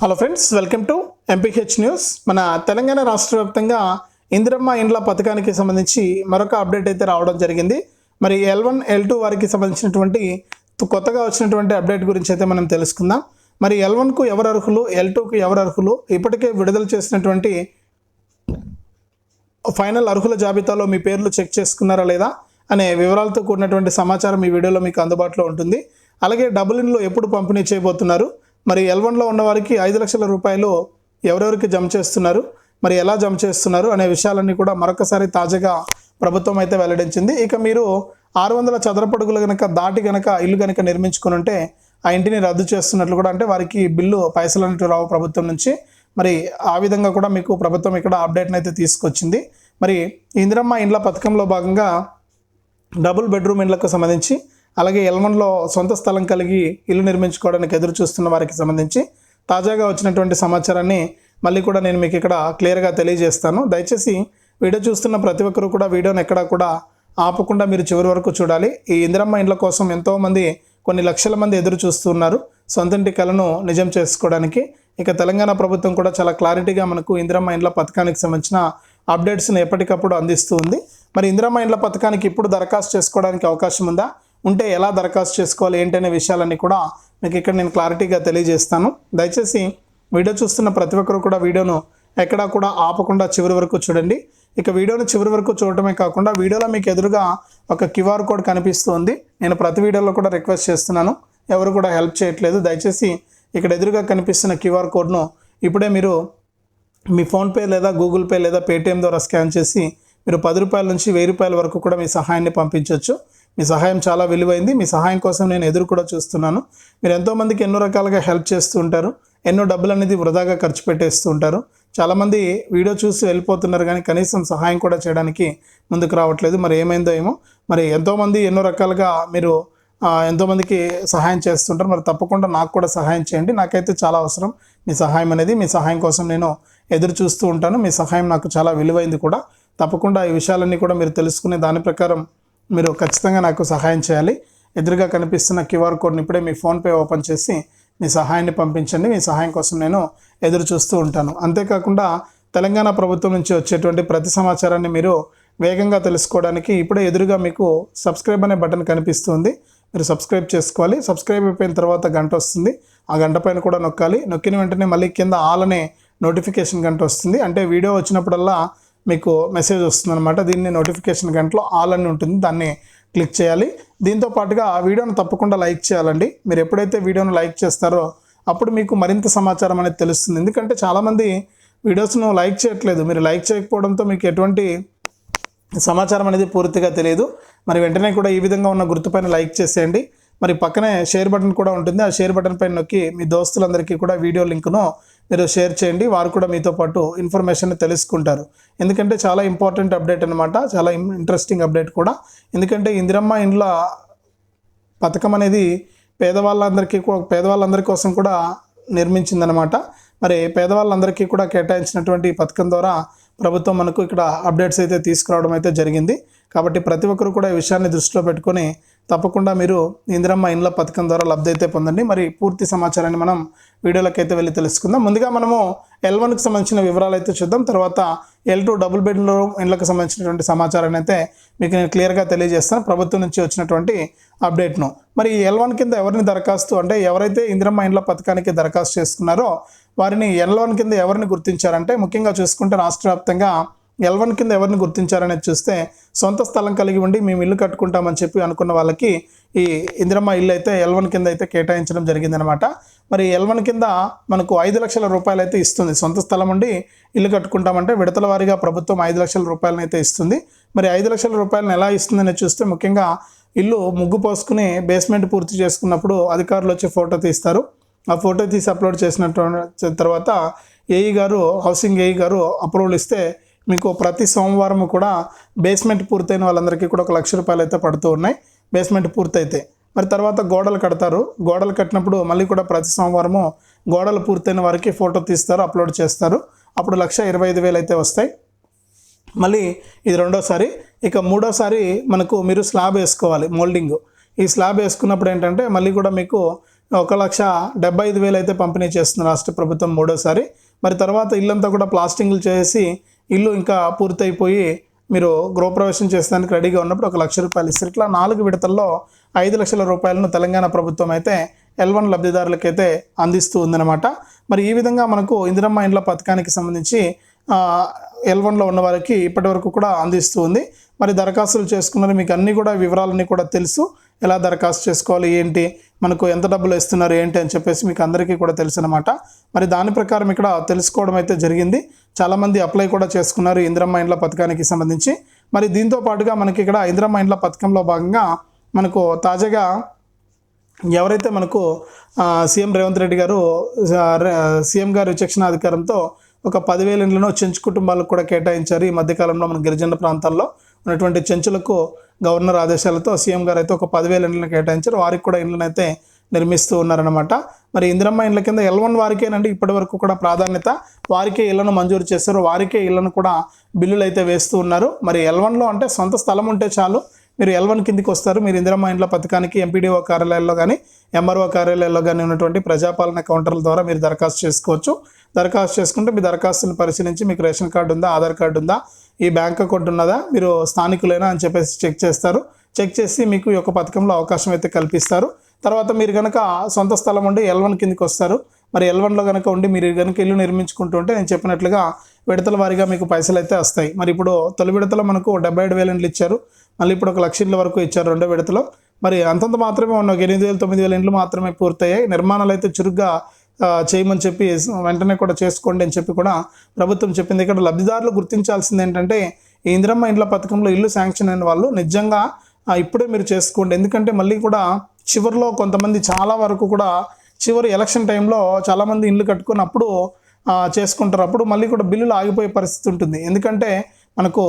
Hello friends welcome to MPH news మన తెలంగాణ రాష్ట్ర వ్యాప్తంగా ఇందిరమ్మ ఇండ్ల పథకానికి సంబంధించి మరొక అప్డేట్ అయితే రావడం జరిగింది. మరి ఎల్ వన్ ఎల్ టూ వారికి సంబంధించినటువంటి కొత్తగా వచ్చినటువంటి అప్డేట్ గురించి అయితే మనం తెలుసుకుందాం. మరి ఎల్ వన్కు ఎవరు అర్హులు ఎల్ టూకు ఎవరు అర్హులు ఇప్పటికే విడుదల చేసినటువంటి ఫైనల్ అర్హుల జాబితాలో మీ పేర్లు చెక్ చేసుకున్నారా లేదా అనే వివరాలతో కూడినటువంటి సమాచారం ఈ వీడియోలో మీకు అందుబాటులో ఉంటుంది. అలాగే డబుల్ ఇన్లో ఎప్పుడు పంపిణీ చేయబోతున్నారు మరి ఎల్ వన్లో ఐదు లక్షల రూపాయలు ఎవరెవరికి జమ చేస్తున్నారు? మరి ఎలా జమ చేస్తున్నారు? అనే విషయాలన్నీ కూడా మరొకసారి తాజాగా ప్రభుత్వం అయితే వెల్లడించింది. ఇక మీరు ఆరు వందల చదరపడుగులు కనుక దాటి కనుక ఇల్లు కనుక నిర్మించుకుని ఉంటే ఆ ఇంటిని రద్దు చేస్తున్నట్లు కూడా అంటే వారికి బిల్లు పైసలు అనేవి రావు ప్రభుత్వం నుంచి. మరి ఆ విధంగా కూడా మీకు ప్రభుత్వం ఇక్కడ అప్డేట్ని అయితే తీసుకొచ్చింది. మరి ఇందిరమ్మ ఇండ్ల పథకంలో భాగంగా డబుల్ బెడ్రూమ్ ఇండ్లకు సంబంధించి అలాగే ఎల్మన్లో సొంత స్థలం కలిగి ఇల్లు నిర్మించుకోవడానికి ఎదురు చూస్తున్న వారికి సంబంధించి తాజాగా వచ్చినటువంటి సమాచారాన్ని మళ్ళీ కూడా నేను మీకు ఇక్కడ క్లియర్గా తెలియజేస్తాను. దయచేసి వీడియో చూస్తున్న ప్రతి ఒక్కరూ కూడా వీడియోని ఎక్కడా కూడా ఆపకుండా మీరు చివరి వరకు చూడాలి. ఈ ఇందిరమ్మ ఇండ్ల కోసం ఎంతోమంది కొన్ని లక్షల మంది ఎదురు చూస్తున్నారు. సొంతంటి కళను నిజం చేసుకోవడానికి. ఇక తెలంగాణ ప్రభుత్వం కూడా చాలా క్లారిటీగా మనకు ఇందిరమ్మ ఇండ్ల పథకానికి సంబంధించిన అప్డేట్స్ని ఎప్పటికప్పుడు అందిస్తూ ఉంది. మరి ఇందిరమ్మ ఇండ్ల పథకానికి ఇప్పుడు దరఖాస్తు చేసుకోవడానికి అవకాశం ఉందా? ఉంటే ఎలా దరఖాస్తు చేసుకోవాలి ఏంటనే విషయాలన్నీ కూడా మీకు ఇక్కడ నేను క్లారిటీగా తెలియజేస్తాను. దయచేసి వీడియో చూస్తున్న ప్రతి ఒక్కరు కూడా వీడియోను ఎక్కడా కూడా ఆపకుండా చివరి వరకు చూడండి. ఇక వీడియోను చివరి వరకు చూడటమే కాకుండా వీడియోలో మీకు ఎదురుగా ఒక క్యూఆర్ కోడ్ కనిపిస్తుంది. నేను ప్రతి వీడియోలో కూడా రిక్వెస్ట్ చేస్తున్నాను. ఎవరు కూడా హెల్ప్ చేయట్లేదు. దయచేసి ఇక్కడ ఎదురుగా కనిపిస్తున్న క్యూఆర్ కోడ్ను ఇప్పుడే మీరు మీ ఫోన్పే లేదా గూగుల్ పే లేదా పేటిఎం ద్వారా స్కాన్ చేసి మీరు పది రూపాయల నుంచి వెయ్యి రూపాయల వరకు కూడా మీ సహాయాన్ని పంపించవచ్చు మీ సహాయం చాలా విలువైంది. మీ సహాయం కోసం నేను ఎదురు కూడా చూస్తున్నాను. మీరు ఎంతోమందికి ఎన్నో రకాలుగా హెల్ప్ చేస్తూ ఉంటారు. ఎన్నో డబ్బులు అనేది వృధాగా ఖర్చు పెట్టేస్తూ ఉంటారు. చాలామంది వీడియో చూసి వెళ్ళిపోతున్నారు కానీ కనీసం సహాయం కూడా చేయడానికి ముందుకు రావట్లేదు. మరి ఏమైందో ఏమో. మరి ఎంతోమంది ఎన్నో రకాలుగా మీరు ఎంతోమందికి సహాయం చేస్తుంటారు. మరి తప్పకుండా నాకు కూడా సహాయం చేయండి. నాకైతే చాలా అవసరం మీ సహాయం అనేది. మీ సహాయం కోసం నేను ఎదురు చూస్తూ ఉంటాను. మీ సహాయం నాకు చాలా విలువైంది కూడా. తప్పకుండా ఈ విషయాలన్నీ కూడా మీరు తెలుసుకునే దాని ప్రకారం మీరు ఖచ్చితంగా నాకు సహాయం చేయాలి. ఎదురుగా కనిపిస్తున్న క్యూఆర్ కోడ్ని ఇప్పుడే మీ ఫోన్పే ఓపెన్ చేసి మీ సహాయాన్ని పంపించండి. మీ సహాయం కోసం నేను ఎదురు చూస్తూ ఉంటాను. అంతేకాకుండా తెలంగాణ ప్రభుత్వం నుంచి వచ్చేటువంటి ప్రతి సమాచారాన్ని మీరు వేగంగా తెలుసుకోవడానికి ఇప్పుడే ఎదురుగా మీకు సబ్స్క్రైబ్ అనే బటన్ కనిపిస్తుంది. మీరు సబ్స్క్రైబ్ చేసుకోవాలి. సబ్స్క్రైబ్ అయిపోయిన తర్వాత గంట వస్తుంది. ఆ గంట పైన కూడా నొక్కాలి. నొక్కిన వెంటనే మళ్ళీ కింద ఆల్ అనే నోటిఫికేషన్ గంట వస్తుంది. అంటే వీడియో వచ్చినప్పుడల్లా మీకు మెసేజ్ వస్తుందన్నమాట. దీన్ని నోటిఫికేషన్ గంటలో ఆల్ అని ఉంటుంది. దాన్ని క్లిక్ చేయాలి. దీంతో పాటుగా ఆ వీడియోను తప్పకుండా లైక్ చేయాలండి. మీరు ఎప్పుడైతే వీడియోను లైక్ చేస్తారో అప్పుడు మీకు మరింత సమాచారం అనేది తెలుస్తుంది. ఎందుకంటే చాలామంది వీడియోస్ను లైక్ చేయట్లేదు. మీరు లైక్ చేయకపోవడంతో మీకు ఎటువంటి సమాచారం అనేది పూర్తిగా తెలియదు. మరి వెంటనే కూడా ఈ విధంగా ఉన్న గుర్తుపైన లైక్ చేసేయండి. మరి పక్కనే షేర్ బటన్ కూడా ఉంటుంది. ఆ షేర్ బటన్ పైన నొక్కి మీ దోస్తులందరికీ కూడా వీడియో లింక్ను మీరు షేర్ చేయండి. వారు కూడా మీతో పాటు ఇన్ఫర్మేషన్ తెలుసుకుంటారు. ఎందుకంటే చాలా ఇంపార్టెంట్ అప్డేట్ అనమాట చాలా ఇంట్రెస్టింగ్ అప్డేట్ కూడా. ఎందుకంటే ఇందిరమ్మ ఇండ్ల పథకం అనేది పేదవాళ్ళందరికీ పేదవాళ్ళందరి కోసం కూడా నిర్మించిందనమాట మరి పేదవాళ్ళందరికీ కూడా కేటాయించినటువంటి పథకం ద్వారా ప్రభుత్వం మనకు ఇక్కడ అప్డేట్స్ అయితే తీసుకురావడం అయితే జరిగింది. కాబట్టి ప్రతి ఒక్కరు కూడా ఈ విషయాన్ని దృష్టిలో పెట్టుకొని తప్పకుండా మీరు ఇందిరమ్మ ఇండ్ల పథకం ద్వారా లబ్ధి అయితే పొందండి. మరి పూర్తి సమాచారాన్ని మనం వీడియోలోకి అయితే వెళ్ళి తెలుసుకుందాం. ముందుగా మనము ఎల్ వన్కి సంబంధించిన వివరాలు అయితే చూద్దాం. తర్వాత ఎల్ టూ డబుల్ బెడ్రూమ్ ఇండ్లకు సంబంధించినటువంటి సమాచారాన్ని అయితే మీకు నేను క్లియర్గా తెలియజేస్తాను. ప్రభుత్వం నుంచి వచ్చినటువంటి అప్డేట్ను. మరి ఎల్ వన్ కింద ఎవరిని దరఖాస్తు అంటే ఎవరైతే ఇందిరమ్మ ఇండ్ల పథకానికి దరఖాస్తు చేసుకున్నారో వారిని ఎల్ వన్ కింద ఎవరిని గుర్తించారంటే ముఖ్యంగా చూసుకుంటే రాష్ట్ర వ్యాప్తంగా ఎల్ వన్ కింద ఎవరిని గుర్తించారనేది చూస్తే సొంత స్థలం కలిగి ఉండి మేము ఇల్లు కట్టుకుంటామని చెప్పి అనుకున్న వాళ్ళకి ఈ ఇందిరమ్మ ఇల్లు అయితే ఎల్ వన్ కింద అయితే కేటాయించడం జరిగిందనమాట మరి ఎల్ వన్ కింద మనకు ఐదు లక్షల రూపాయలు అయితే ఇస్తుంది. సొంత స్థలం ఉండి ఇల్లు కట్టుకుంటామంటే విడతల వారీగా ప్రభుత్వం ఐదు లక్షల రూపాయలను అయితే ఇస్తుంది. మరి ఐదు లక్షల రూపాయలను ఎలా ఇస్తుందని చూస్తే ముఖ్యంగా ఇల్లు ముగ్గు పోసుకుని బేస్మెంట్ పూర్తి చేసుకున్నప్పుడు అధికారులు వచ్చి ఫోటో తీస్తారు. ఆ ఫోటో తీసి అప్లోడ్ చేసినట్టు తర్వాత ఏఈ గారు హౌసింగ్ ఏఈ గారు అప్రూవల్ ఇస్తే మీకు ప్రతి సోమవారం కూడా బేస్మెంట్ పూర్తయిన వాళ్ళందరికీ కూడా ఒక లక్ష రూపాయలు అయితే పడుతూ ఉన్నాయి. బేస్మెంట్ పూర్తయితే. మరి తర్వాత గోడలు కడతారు. గోడలు కట్టినప్పుడు మళ్ళీ కూడా ప్రతి సోమవారము గోడలు పూర్తయిన వారికి ఫోటో తీస్తారు అప్లోడ్ చేస్తారు. అప్పుడు లక్ష ఇరవై ఐదు వేలు అయితే వస్తాయి. మళ్ళీ ఇది రెండోసారి. ఇక మూడోసారి మనకు మీరు స్లాబ్ వేసుకోవాలి మోల్డింగ్ ఈ స్లాబ్ వేసుకున్నప్పుడు ఏంటంటే మళ్ళీ కూడా మీకు ఒక లక్ష డెబ్బై ఐదు వేలు అయితే పంపిణీ చేస్తుంది రాష్ట్ర ప్రభుత్వం మూడోసారి. మరి తర్వాత ఇల్లంతా కూడా ప్లాస్టింగ్లు చేసి ఇల్లు ఇంకా పూర్తయిపోయి మీరు గృహప్రవేశం చేసేదానికి రెడీగా ఉన్నప్పుడు ఒక లక్ష రూపాయలు ఇస్తారు. ఇట్లా నాలుగు విడతల్లో ఐదు లక్షల రూపాయలను తెలంగాణ ప్రభుత్వం అయితే ఎల్ వన్ లబ్ధిదారులకైతే అందిస్తూ ఉందన్నమాట. మరి ఈ విధంగా మనకు ఇందిరమ్మ ఇండ్ల పథకానికి సంబంధించి ఎల్ వన్లో ఉన్న వారికి ఇప్పటి వరకు కూడా అందిస్తూ ఉంది. మరి దరఖాస్తులు చేసుకున్నది మీకు అన్నీ కూడా వివరాలన్నీ కూడా తెలుసు. ఎలా దరఖాస్తు చేసుకోవాలి ఏంటి? మనకు ఎంత డబ్బులు ఇస్తున్నారు ఏంటి అని చెప్పేసి మీకు అందరికీ కూడా తెలుసు అనమాట మరి దాని ప్రకారం ఇక్కడ తెలుసుకోవడం అయితే జరిగింది. చాలామంది అప్లై కూడా చేసుకున్నారు ఇందిరమ్మ ఇండ్ల పథకానికి సంబంధించి. మరి దీంతో పాటుగా మనకి ఇక్కడ ఇందిరమ్మ ఇండ్ల పథకంలో భాగంగా మనకు తాజాగా ఎవరైతే మనకు సీఎం రేవంత్ రెడ్డి గారు సీఎం గారు విచక్షణ అధికారంతో ఒక పదివేల ఇండ్లను చెంచు కుటుంబాలకు కూడా కేటాయించారు ఈ మధ్యకాలంలో మన గిరిజన ప్రాంతాల్లో. ఉన్నటువంటి చెంచులకు గవర్నర్ ఆదేశాలతో సీఎం గారు అయితే ఒక పదివేల ఇండ్లను కేటాయించారు. వారికి కూడా ఇండ్లను అయితే నిర్మిస్తూ ఉన్నారనమాట మరి ఇందిరమ్మ ఇండ్ల కింద ఎల్ వన్ వారికేనండి ఇప్పటి వరకు కూడా ప్రాధాన్యత. వారికే ఇళ్ళను మంజూరు చేశారు. వారికే ఇళ్ళను కూడా బిల్లులు అయితే వేస్తూ ఉన్నారు. మరి ఎల్ వన్లో అంటే సొంత స్థలం ఉంటే చాలు. మీరు ఎల్ వన్ కిందికి వస్తారు. మీరు ఇందిరమ్మ ఇంట్లో పథకానికి ఎంపీడీఓ కార్యాలయాల్లో కానీ ఎంఆర్ఓ కార్యాలయాల్లో కానీ ఉన్నటువంటి ప్రజాపాలన కౌంటర్ల ద్వారా మీరు దరఖాస్తు చేసుకోవచ్చు. దరఖాస్తు చేసుకుంటే మీ దరఖాస్తుని పరిశీలించి మీకు రేషన్ కార్డు ఉందా ఆధార్ కార్డు ఉందా ఈ బ్యాంక్ అకౌంట్ ఉన్నదా మీరు స్థానికులేనా అని చెప్పేసి చెక్ చేస్తారు. చెక్ చేసి మీకు ఈ యొక్క పథకంలో అవకాశం అయితే కల్పిస్తారు. తర్వాత మీరు కనుక సొంత స్థలం ఉండి ఎల్ వన్ కిందికి వస్తారు. మరి ఎల్ వన్లో కనుక ఉండి మీరు కనుక ఇల్లు నిర్మించుకుంటుంటే నేను చెప్పినట్లుగా విడతల వారీగా మీకు పైసలు అయితే వస్తాయి. మరి ఇప్పుడు తొలి విడతలో మనకు డెబ్బై ఏడు వేల ఇచ్చారు. మళ్ళీ ఇప్పుడు ఒక లక్ష ఇండ్ల వరకు ఇచ్చారు రెండో విడతలో. మరి అంతంత మాత్రమే ఉన్న ఒక ఎనిమిది వేలు తొమ్మిది వేల ఇండ్లు మాత్రమే పూర్తయ్యాయి. నిర్మాణాలు అయితే చురుగ్గా చేయమని చెప్పి వెంటనే కూడా చేసుకోండి అని చెప్పి కూడా ప్రభుత్వం చెప్పింది. ఇక్కడ లబ్ధిదారులు గుర్తించాల్సింది ఏంటంటే ఈ ఇందిరమ్మ ఇండ్ల పథకంలో ఇల్లు శాంక్షన్ అయిన వాళ్ళు నిజంగా ఇప్పుడే మీరు చేసుకోండి. ఎందుకంటే మళ్ళీ కూడా చివరిలో కొంతమంది చాలా వరకు కూడా చివరి ఎలక్షన్ టైంలో చాలామంది ఇల్లు కట్టుకుని అప్పుడు చేసుకుంటారు. అప్పుడు మళ్ళీ కూడా బిల్లులు ఆగిపోయే పరిస్థితి ఉంటుంది. ఎందుకంటే మనకు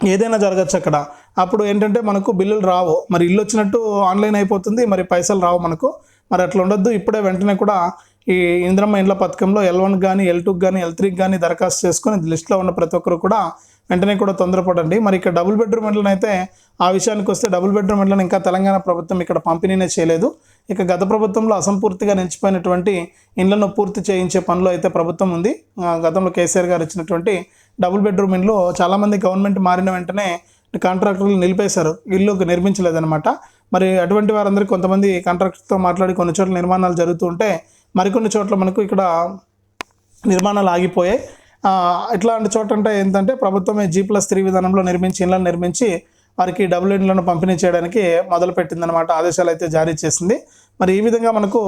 ఏదైనా జరగచ్చు అక్కడ. అప్పుడు ఏంటంటే మనకు బిల్లులు రావు. మరి ఇల్లు వచ్చినట్టు ఆన్లైన్ అయిపోతుంది. మరి పైసలు రావు మనకు. మరి అట్లా ఉండొద్దు. ఇప్పుడే వెంటనే కూడా ఈ ఇంద్రమ్మ ఇండ్ల పథకంలో ఎల్ వన్ కానీ ఎల్ టూకి కానీ ఎల్ త్రీకి కానీ దరఖాస్తు చేసుకొని లిస్ట్లో ఉన్న ప్రతి ఒక్కరు కూడా వెంటనే కూడా తొందరపడండి. మరి ఇక్కడ డబుల్ బెడ్రూమ్ ఇండ్లను అయితే ఆ విషయానికి వస్తే డబుల్ బెడ్రూమ్ ఇండ్లను ఇంకా తెలంగాణ ప్రభుత్వం ఇక్కడ పంపిణీనే చేయలేదు. ఇక గత ప్రభుత్వంలో అసంపూర్తిగా నిలిచిపోయినటువంటి ఇండ్లను పూర్తి చేయించే పనిలో అయితే ప్రభుత్వం ఉంది. గతంలో కేసీఆర్ గారు ఇచ్చినటువంటి డబుల్ బెడ్రూమ్ ఇండ్లు చాలామంది గవర్నమెంట్ మారిన వెంటనే కాంట్రాక్టర్లు నిలిపేశారు. ఇల్లు నిర్మించలేదన్నమాట. మరి అటువంటి వారందరికీ కొంతమంది కాంట్రాక్టర్తో మాట్లాడి కొన్ని చోట్ల నిర్మాణాలు జరుగుతూ ఉంటే మరికొన్ని చోట్ల మనకు ఇక్కడ నిర్మాణాలు ఆగిపోయాయి. ఇట్లాంటి చోట అంటే ఏంటంటే ప్రభుత్వమే జీ ప్లస్ త్రీ విధానంలో నిర్మించి ఇళ్ళను నిర్మించి వారికి డబుల్ ఇండ్లను పంపిణీ చేయడానికి మొదలుపెట్టిందనమాట ఆదేశాలు అయితే జారీ చేసింది. మరి ఈ విధంగా మనకు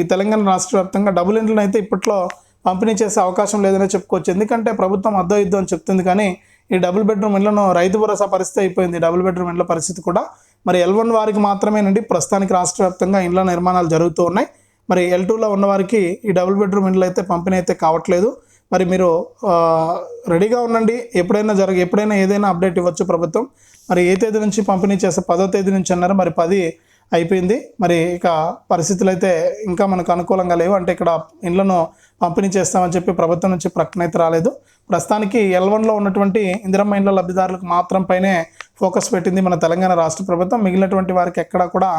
ఈ తెలంగాణ రాష్ట్ర వ్యాప్తంగా డబుల్ ఇండ్లను అయితే ఇప్పట్లో పంపిణీ చేసే అవకాశం లేదనే చెప్పుకోవచ్చు. ఎందుకంటే ప్రభుత్వం అద్దో ఇద్దో అని చెప్తుంది కానీ ఈ డబుల్ బెడ్రూమ్ ఇళ్ళను రైతు భరోసా పరిస్థితి అయిపోయింది. డబుల్ బెడ్రూమ్ ఇళ్ళ పరిస్థితి కూడా మరి ఎల్ వన్ వారికి మాత్రమేనండి. ప్రస్తుతానికి రాష్ట్ర వ్యాప్తంగా ఇండ్ల నిర్మాణాలు జరుగుతూ ఉన్నాయి. మరి ఎల్ టూలో ఉన్న వారికి ఈ డబుల్ బెడ్రూమ్ ఇండ్లు అయితే పంపిణీ అయితే కావట్లేదు. మరి మీరు రెడీగా ఉండండి. ఎప్పుడైనా జరగ ఎప్పుడైనా ఏదైనా అప్డేట్ ఇవ్వచ్చు ప్రభుత్వం. మరి ఏ తేదీ నుంచి పంపిణీ చేస్తే పదో తేదీ నుంచి అన్నారు. మరి పది అయిపోయింది. మరి ఇక పరిస్థితులు అయితే ఇంకా మనకు అనుకూలంగా లేవు. అంటే ఇక్కడ ఇండ్లను పంపిణీ చేస్తామని చెప్పి ప్రభుత్వం నుంచి ప్రకటన అయితే రాలేదు. ప్రస్తుతానికి ఎల్ వన్లో ఉన్నటువంటి ఇందిరమ్మ ఇండ్ల లబ్ధిదారులకు మాత్రం పైనే ఫోకస్ పెట్టింది మన తెలంగాణ రాష్ట్ర ప్రభుత్వం. మిగిలినటువంటి వారికి ఎక్కడా కూడా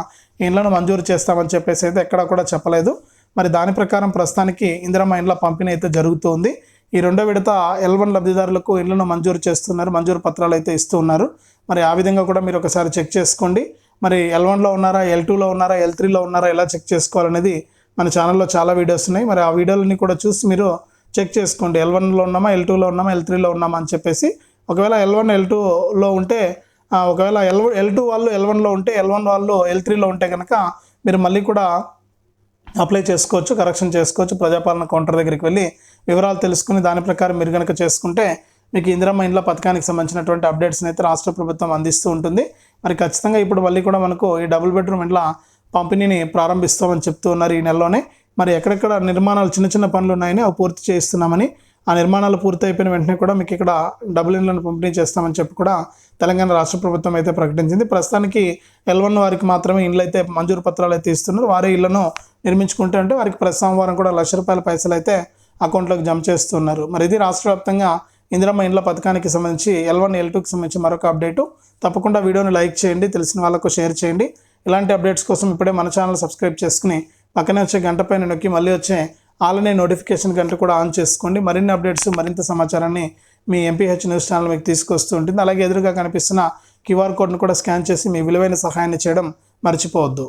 ఇండ్లను మంజూరు చేస్తామని చెప్పేసి అయితే ఎక్కడా కూడా చెప్పలేదు. మరి దాని ప్రకారం ప్రస్తుతానికి ఇందిరమ్మ ఇండ్ల పంపిణీ అయితే జరుగుతుంది. ఈ రెండో విడత ఎల్ వన్ లబ్ధిదారులకు ఇళ్ళను మంజూరు చేస్తున్నారు. మంజూరు పత్రాలు అయితే ఇస్తూ ఉన్నారు. మరి ఆ విధంగా కూడా మీరు ఒకసారి చెక్ చేసుకోండి. మరి ఎల్ వన్లో ఉన్నారా ఎల్ టూలో ఉన్నారా ఎల్ త్రీలో ఉన్నారా ఎలా చెక్ చేసుకోవాలనేది మన ఛానల్లో చాలా వీడియోస్ ఉన్నాయి. మరి ఆ వీడియోలని కూడా చూసి మీరు చెక్ చేసుకోండి. ఎల్ వన్లో ఉన్నామా ఎల్ టూలో ఉన్నామా ఎల్ త్రీలో ఉన్నామా అని చెప్పేసి. ఒకవేళ ఎల్ వన్ ఎల్ టూలో ఉంటే ఒకవేళ ఎల్ ఎల్ టూ వాళ్ళు ఎల్ వన్లో ఉంటే ఎల్ వన్ వాళ్ళు ఎల్ త్రీలో ఉంటే కనుక మీరు మళ్ళీ కూడా అప్లై చేసుకోవచ్చు కరెక్షన్ చేసుకోవచ్చు ప్రజాపాలన కౌంటర్ దగ్గరికి వెళ్ళి వివరాలు తెలుసుకుని దాని ప్రకారం మీరు కనుక చేసుకుంటే మీకు ఇందిరమ్మ ఇండ్ల పథకానికి సంబంధించినటువంటి అప్డేట్స్ని అయితే రాష్ట్ర ప్రభుత్వం అందిస్తూ ఉంటుంది. మరి ఖచ్చితంగా ఇప్పుడు మళ్ళీ కూడా మనకు ఈ డబుల్ బెడ్రూమ్ ఇండ్ల పంపిణీని ప్రారంభిస్తామని చెప్తూ ఉన్నారు ఈ నెలలోనే. మరి ఎక్కడెక్కడ నిర్మాణాలు చిన్న చిన్న పనులు ఉన్నాయని అవి పూర్తి చేయిస్తున్నామని ఆ నిర్మాణాలు పూర్తయిపోయిన వెంటనే కూడా మీకు ఇక్కడ డబుల్ ఇండ్లను పంపిణీ చేస్తామని చెప్పి కూడా తెలంగాణ రాష్ట్ర ప్రభుత్వం అయితే ప్రకటించింది. ప్రస్తుతానికి ఎల్వన్ వారికి మాత్రమే ఇండ్లు అయితే మంజూరు పత్రాలు అయితే ఇస్తున్నారు. వారే ఇళ్ళను నిర్మించుకుంటే అంటే వారికి ప్రతి సోమవారం కూడా లక్ష రూపాయల పైసలు అయితే అకౌంట్లోకి జమ చేస్తున్నారు. మరి ఇది రాష్ట్ర వ్యాప్తంగా ఇందిరమ్మ ఇండ్ల పథకానికి సంబంధించి ఎల్ వన్ ఎల్ టూకి సంబంధించి మరొక అప్డేటు తప్పకుండా వీడియోని లైక్ చేయండి తెలిసిన వాళ్ళకు షేర్ చేయండి. ఇలాంటి అప్డేట్స్ కోసం ఇప్పుడే మన ఛానల్ సబ్స్క్రైబ్ చేసుకుని పక్కనే వచ్చే గంట పైన నొక్కి మళ్ళీ వచ్చే ఆలనే నోటిఫికేషన్ గంట కూడా ఆన్ చేసుకోండి. మరిన్ని అప్డేట్స్ మరింత సమాచారాన్ని మీ ఎంపీహెచ్ న్యూస్ ఛానల్ మీకు తీసుకొస్తూ ఉంటుంది. అలాగే ఎదురుగా కనిపిస్తున్న క్యూఆర్ కోడ్ను కూడా స్కాన్ చేసి మీ విలువైన సహాయాన్ని చేయడం మర్చిపోవద్దు.